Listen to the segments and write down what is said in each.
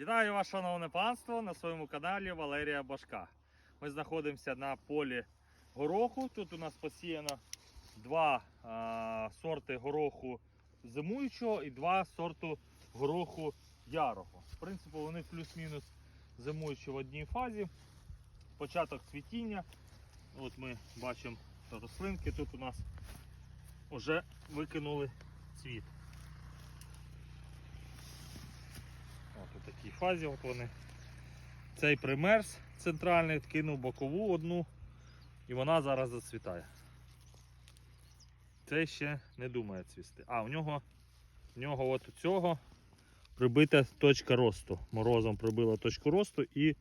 Вітаю вас, шановне панство, на своєму каналі Валерія Башка. Ми знаходимося на полі гороху. Тут у нас посіяно два а, сорти гороху зимуючого і два сорту гороху ярого. В принципі, вони плюс-мінус зимуючі в одній фазі. Початок цвітіння. От ми бачимо рослинки. Тут у нас вже викинули цвіт. От у такій фазі от вони. Цей примерз центральний, кинув бокову одну і вона зараз зацвітає. Цей ще не думає цвісти. А, в нього, в нього от у цього прибита точка росту. Морозом прибила точку росту і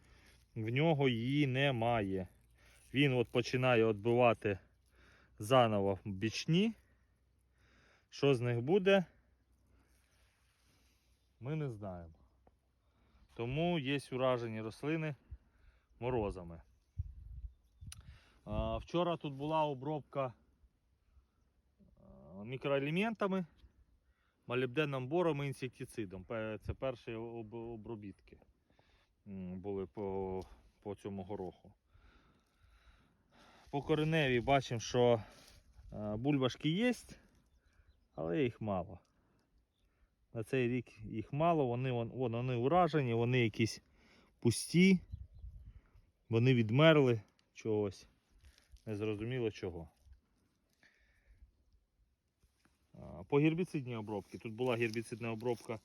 в нього її немає. Він от починає відбивати заново бічні. Що з них буде? Ми не знаємо. Тому є уражені рослини морозами. Вчора тут була обробка мікроелементами, молібденним бором і інсектицидом. Це перші обробітки були по, по цьому гороху. По кореневі бачимо, що бульбашки є, але їх мало. На цей рік їх мало, вони, вон, вон, вони уражені, вони якісь пусті, вони відмерли чогось. Незрозуміло чого. По гербіцидній обробці. Тут була гербіцидна обробка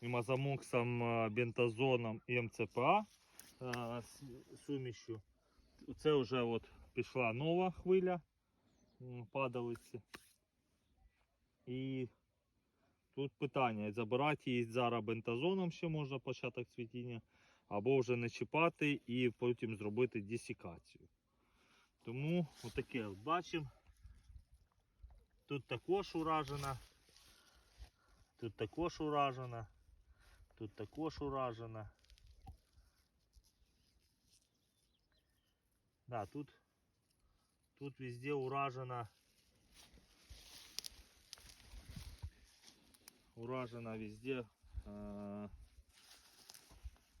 імазамоксом, а, бентазоном і МЦПА з сумішю. Це вже от пішла нова хвиля падалиці. І Тут питання, забирати її зараз бентазоном ще можна початок цвітіння, або вже не чіпати і потім зробити десікацію. Тому отаке от бачимо. Тут також уражена. Тут також уражена. Тут також уражена. Да, тут, тут везде уражена. Уражена везде э,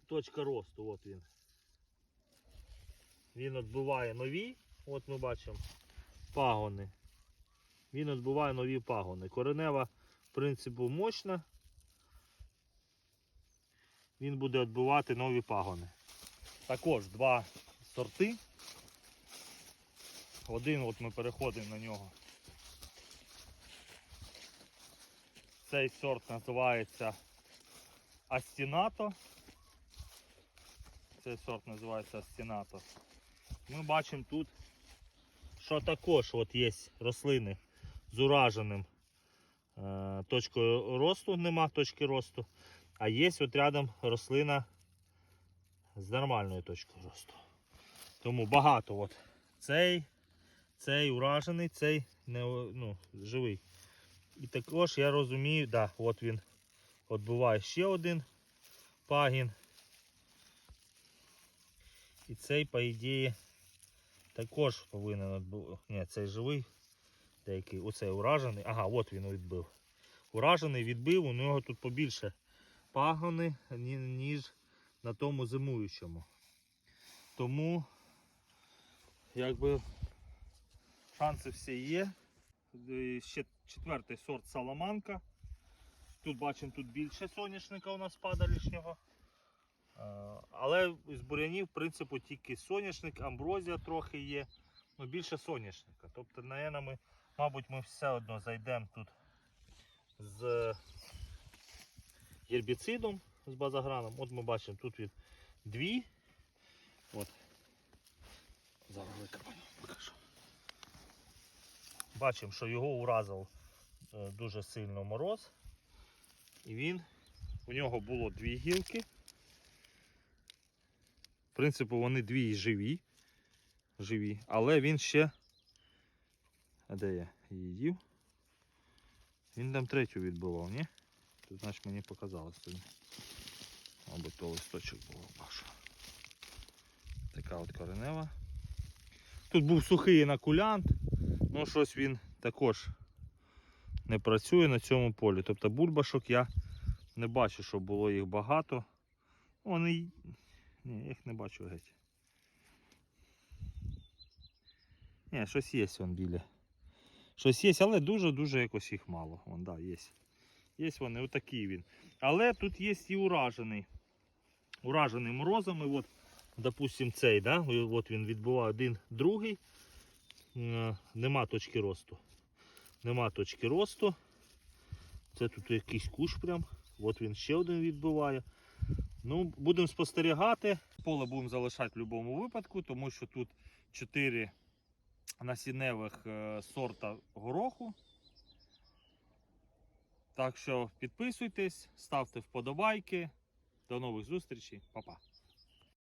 точка росту. От він. Він відбиває нові, от ми бачимо пагони. Він відбиває нові пагони. Коренева, в принципі, мощна. Він буде відбивати нові пагони. Також два сорти. Один от ми переходимо на нього. Цей сорт називається Астінато. Цей сорт називається Астінато. Ми бачимо тут, що також от є рослини з ураженим е, точкою росту, нема точки росту, а є от рядом рослина з нормальною точкою росту. Тому багато от цей, цей уражений, цей не, ну, живий. І також я розумію, да, от він відбуває ще один пагін. І цей, по ідеї, також повинен відбувати. Ні, цей живий. Деякий, оцей уражений. Ага, от він відбив. Уражений відбив, у нього тут побільше пагони, ніж на тому зимуючому. Тому, якби шанси всі є. Е, Ще четвертий сорт Саламанка. Тут бачимо, тут більше соняшника у нас падалішнього. Е, Але з бурянів, в принципі, тільки соняшник, амброзія трохи є, але більше соняшника. Тобто, наверное, ми, мабуть, ми все одно зайдемо тут з гербіцидом, з базаграном. От ми бачимо, тут від дві. От. Зараз викопаю, покажу. Бачимо, що його уразив е, дуже сильно мороз. І він, у нього було дві гілки. В принципі, вони дві живі. Живі, але він ще. А де я її їв? Він там третю відбивав, ні? Тут, значить, мені показалось тоді. Мабуть, то листочок був башу. Така от коренева. Тут був сухий інакулянт, ну щось він також не працює на цьому полі. Тобто бульбашок я не бачу, що було їх багато. Вони. Ні, їх не бачу геть. Ні, щось є вон біля. Щось є, але дуже-дуже якось їх мало. Вон, да, є. Є вони, отакий він. Але тут є і уражений. Уражений морозами. От, допустим, цей, да? от він відбуває один, другий. Е, Нема точки росту. Нема точки росту. Це тут якийсь куш прям. От він ще один відбиває. Ну, будемо спостерігати. Поле будемо залишати в будь-якому випадку, тому що тут 4 насінневих е, сорта гороху. Так що підписуйтесь, ставте вподобайки. До нових зустрічей, Па-па.